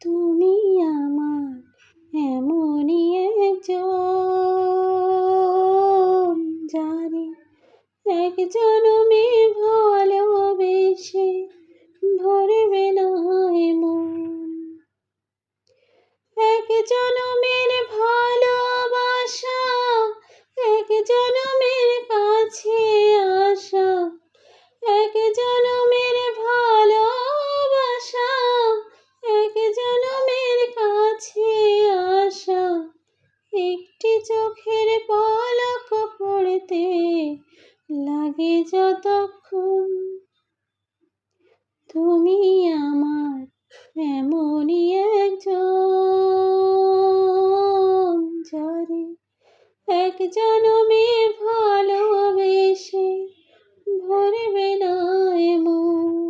তুমি আমার এমনই একজন জানি এক জনমে ভালোবেসে ভরবে না মন। এক জনমের লাগে যতক্ষণ তুমি আমার এমনই একজন যারে এক জনমে ভালোবেসে ভরবে না এমন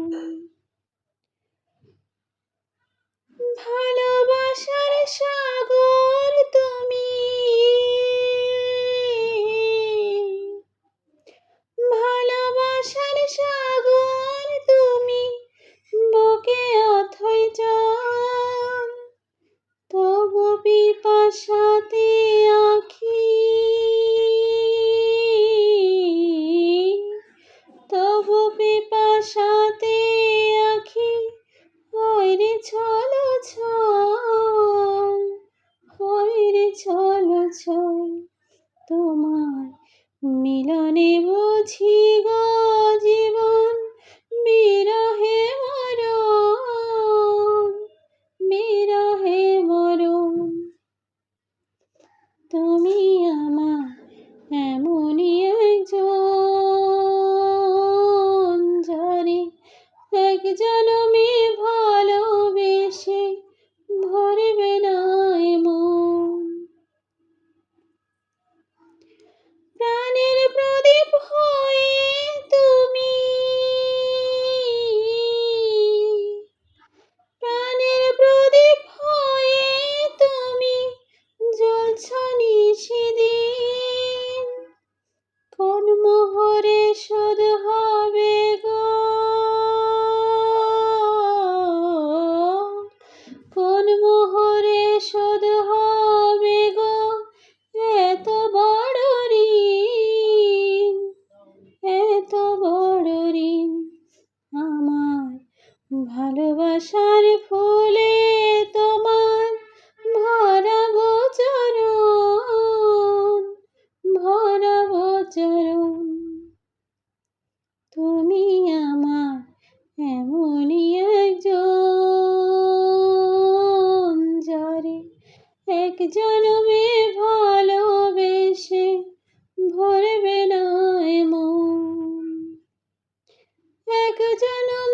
ছলো তোমার মিলনে বুঝি গো জীবন, বিরহে মরণ বিরহে মরণ। তুমি আমার এমনই একজন, জানি এক এক জনমে ভালোবেসে ভরবে না এমন। এক জনমে